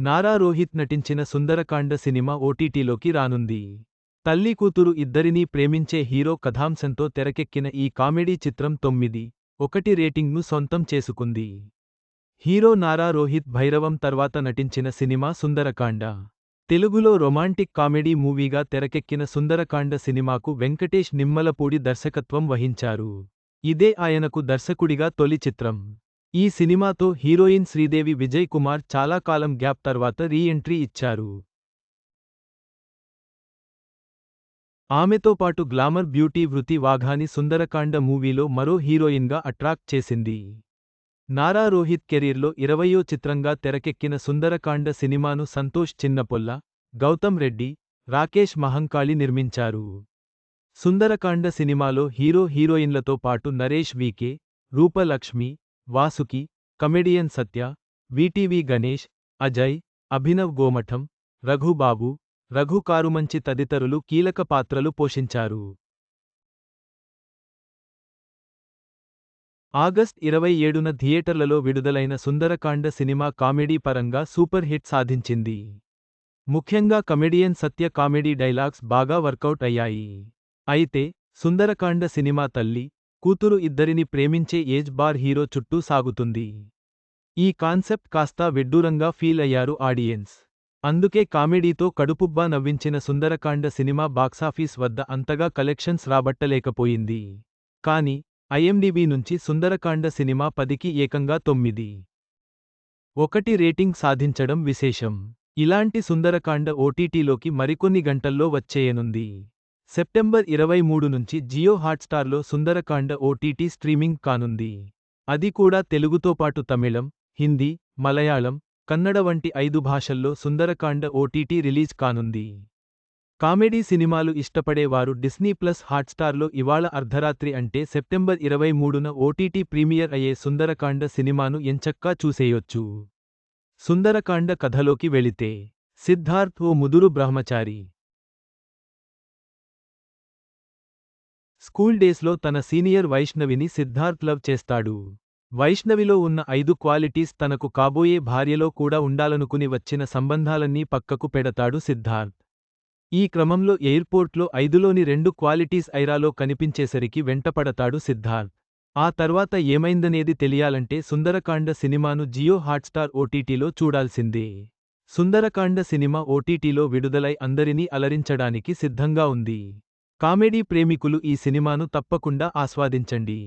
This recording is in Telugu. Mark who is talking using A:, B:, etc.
A: నారా రోహిత్ నటించిన సుందరకాండ సినిమా ఓటీటీలోకి రానుంది. తల్లి కూతురు ఇద్దరినీ ప్రేమించే హీరో కథాంశంతో తెరకెక్కిన ఈ కామెడీ చిత్రం తొమ్మిది. ఒకటి రేటింగ్ను సొంతం చేసుకుంది. హీరో నారా రోహిత్ భైరవం తర్వాత నటించిన సినిమా సుందరకాండ. తెలుగులో రొమాంటిక్ కామెడీ మూవీగా తెరకెక్కిన సుందరకాండ సినిమాకు వెంకటేష్ నిమ్మలపూడి దర్శకత్వం వహించారు. ఇదే ఆయనకు దర్శకుడిగా తొలి చిత్రం. ఈ సినిమాతో హీరోయిన్ శ్రీదేవి విజయ్ కుమార్ చాలా కాలం గ్యాప్ తర్వాత రీ ఎంట్రీ ఇచ్చారు. ఆమెతో పాటు గ్లామర్ బ్యూటీ వృతి వాఘాని సుందరకాండ మూవీలో మరో హీరోయిన్గా అట్రాక్ట్ చేసింది. నారా రోహిత్ కెరీర్లో ఇరవయో చిత్రంగా తెరకెక్కిన సుందరకాండ సినిమాను సంతోష్ చిన్నపొల్ల గౌతమ్ రెడ్డి రాకేష్ మహంకాళి నిర్మించారు. సుందరకాండ సినిమాలో హీరో హీరోయిన్లతో పాటు Naresh VK Roopalakshmi Vasuki comedian Satya VTV Ganesh Ajay Abhinav Gomatham Raghubabu Raghu Karumanchi తదితరులు కీలక పాత్రలు పోషించారు. ఆగస్ట్ ఇరవై ఏడున థియేటర్లలో విడుదలైన సుందరకాండ సినిమా కామెడీ పరంగా సూపర్ హిట్ సాధించింది. ముఖ్యంగా కమెడియన్ సత్య కామెడీ డైలాగ్స్ బాగా వర్కౌట్ అయ్యాయి. అయితే సుందరకాండ సినిమా తల్లి కూతురు ఇద్దరిని ప్రేమించే ఏజ్ బార్ హీరో చుట్టూ సాగుతుంది. ఈ కాన్సెప్ట్ కాస్తా విడ్డూరంగా ఫీల్ అయ్యారు ఆడియన్స్. అందుకే కామెడీతో కడుపుబ్బా నవ్వించిన సుందరకాండ సినిమా బాక్సాఫీస్ వద్ద అంతగా కలెక్షన్స్ రాబట్టలేకపోయింది. కాని ఐఎండిబి నుంచి సుందరకాండ సినిమా పదికి ఏకంగా తొమ్మిది. ఒకటి రేటింగ్ సాధించడం విశేషం. ఇలాంటి సుందరకాండ ఓటీటీలోకి మరికొన్ని గంటల్లో వచ్చేయనుంది. సెప్టెంబర్ ఇరవై మూడు నుంచి జియో హాట్స్టార్లో సుందరకాండ ఓటీటీ స్ట్రీమింగ్ కానుంది. అది కూడా తెలుగుతో పాటు తమిళం హిందీ మలయాళం కన్నడ వంటి ఐదు భాషల్లో సుందరకాండ ఓటీటీ రిలీజ్ కానుంది. కామెడీ సినిమాలు ఇష్టపడేవారు డిస్నీ ప్లస్ హాట్స్టార్లో ఇవాళ అర్ధరాత్రి అంటే సెప్టెంబర్ ఇరవై మూడున ఓటీటీ ప్రీమియర్ అయ్యే సుందరకాండ సినిమాను ఎంచక్కా చూసేయొచ్చు. సుందరకాండ కథలోకి వెళితే సిద్ధార్థ్ ఓ ముదురు బ్రహ్మచారి స్కూల్ డేస్లో తన సీనియర్ వైష్ణవిని సిద్ధార్థ్ లవ్ చేస్తాడు. వైష్ణవిలో ఉన్న ఐదు క్వాలిటీస్ తనకు కాబోయే భార్యలో కూడా ఉండాలనుకుని వచ్చిన సంబంధాలన్నీ పక్కకు పెడతాడు సిద్ధార్థ్. ఈ క్రమంలో ఎయిర్పోర్ట్లో ఐదులోని రెండు క్వాలిటీస్ ఐరాలో కనిపించేసరికి వెంటపడతాడు సిద్ధార్థ్. ఆ తర్వాత ఏమైందనేది తెలియాలంటే సుందరకాండ సినిమాను జియో హాట్స్టార్ ఓటీటీలో చూడాల్సిందే. సుందరకాండ సినిమా ఓటీటీలో విడుదలై అందరినీ అలరించడానికి సిద్ధంగా ఉంది. కామెడీ ప్రేమికులు ఈ సినిమాను తప్పకుండా ఆస్వాదించండి.